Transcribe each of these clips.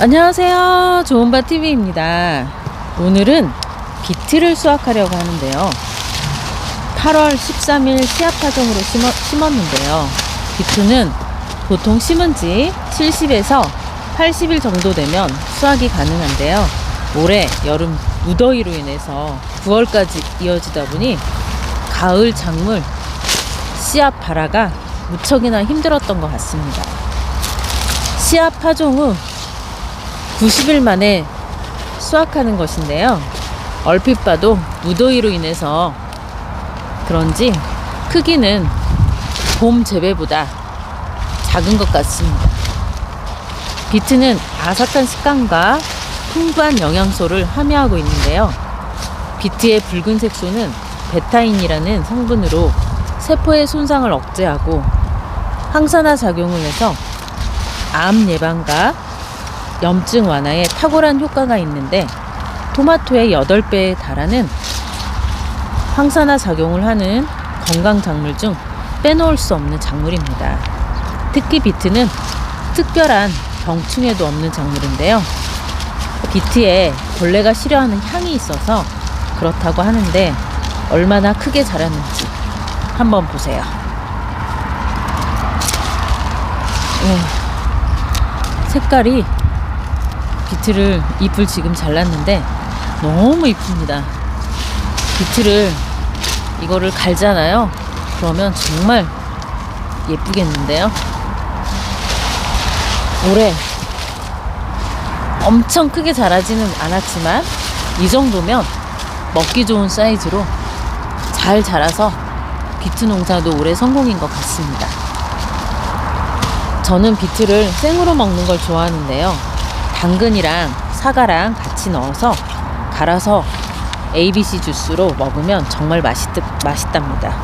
안녕하세요. 좋은바TV입니다. 오늘은 비트를 수확하려고 하는데요. 8월 13일 씨앗파종으로 심어, 심었 는데요. 비트는 보통 심은 지 70에서 80일 정도 되면 수확이 가능한데요. 올해 여름 무더위로 인해서 9월까지 이어지다 보니 가을 작물 씨앗 발화가 무척이나 힘들었던 것 같습니다. 씨앗 파종 후 90일 만에 수확하는 것인데요. 얼핏 봐도 무더위로 인해서 그런지 크기는 봄 재배보다 작은 것 같습니다. 비트는 아삭한 식감과 풍부한 영양소를 함유하고 있는데요. 비트의 붉은 색 소는 베타인이라는 성분으로 세포의 손상을 억제하고 항산화 작용을 해서 암 예방과 염증 완화에 탁월한 효과가 있는데 토마토의 8배에 달하는 항산화 작용을 하는 건강 작물 중 빼놓을 수 없는 작물입니다. 특히 비트는 특별한 병충해도 없는 작물인데요. 비트에 벌레가 싫어하는 향이 있어서 그렇다고 하는데 얼마나 크게 자랐는지 한번 보세요. 예. 색깔이 비트를 잎을 지금 잘랐는데 너무 이쁩니다. 비트를 이거를 갈잖아요. 그러면 정말 예쁘겠는데요. 올해 엄청 크게 자라지는 않았지만 이 정도면 먹기 좋은 사이즈로 잘 자라서 비트 농사도 올해 성공인 것 같습니다. 저는 비트를 생으로 먹는 걸 좋아하는데요. 당근이랑 사과랑 같이 넣어서 갈아서 ABC 주스로 먹으면 정말 맛있, 맛있답니다.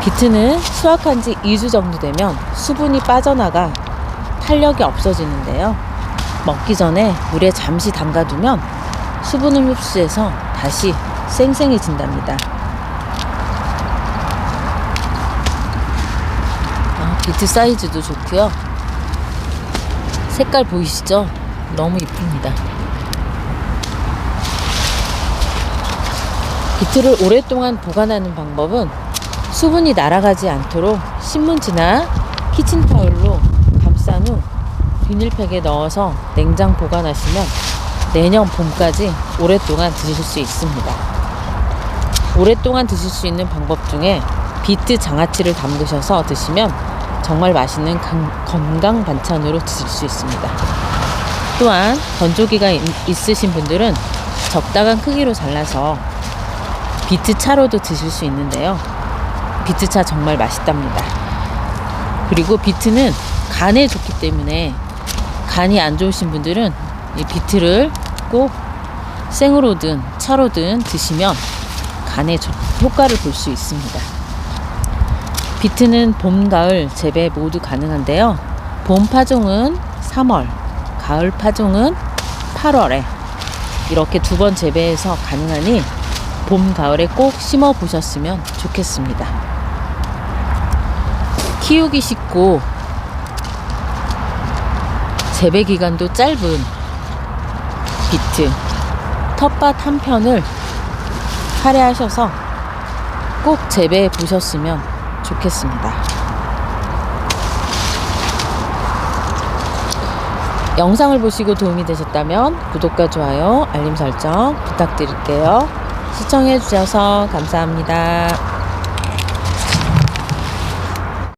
비트는 수확한 지 2주 정도 되면 수분이 빠져나가 탄력이 없어지는데요. 먹기 전에 물에 잠시 담가두면 수분을 흡수해서 다시 쌩쌩해진답니다. 아, 비트 사이즈도 좋고요. 색깔 보이시죠? 너무 이쁩니다. 비트를 오랫동안 보관하는 방법은 수분이 날아가지 않도록 신문지나 키친타올로 감싼 후 비닐팩에 넣어서 냉장 보관하시면 내년 봄까지 오랫동안 드실 수 있습니다. 오랫동안 드실 수 있는 방법 중에 비트 장아찌를 담그셔서 드시면 정말 맛있는 강- 건강 반찬으로 드실 수 있습니다. 또한 건조기가 있- 있으신 분들은 적당한 크기로 잘라서 비트 차로도 드실 수 있는데요. 비트차 정말 맛있답니다. 그리고 비트는 간에 좋기 때문에 간이 안 좋으신 분들은 이 비트를 꼭 생으로든 차로든 드시면 간에 좋- 효과를 볼 수 있습니다. 비트는 봄, 가을 재배 모두 가능한데요. 봄 파종은 3월, 가을 파종은 8월에 이렇게 두 번 재배해서 가능하니 봄, 가을에 꼭 심어 보셨으면 좋겠습니다. 키우기 쉽고 재배 기간도 짧은 비트 텃밭 한 편을 할애하셔서 꼭 재배해 보셨으면 좋겠습니다. 영상을 보시고 도움이 되셨다면 구독과 좋아요, 알림 설정 부탁드릴게요. 시청해 주셔서 감사합니다.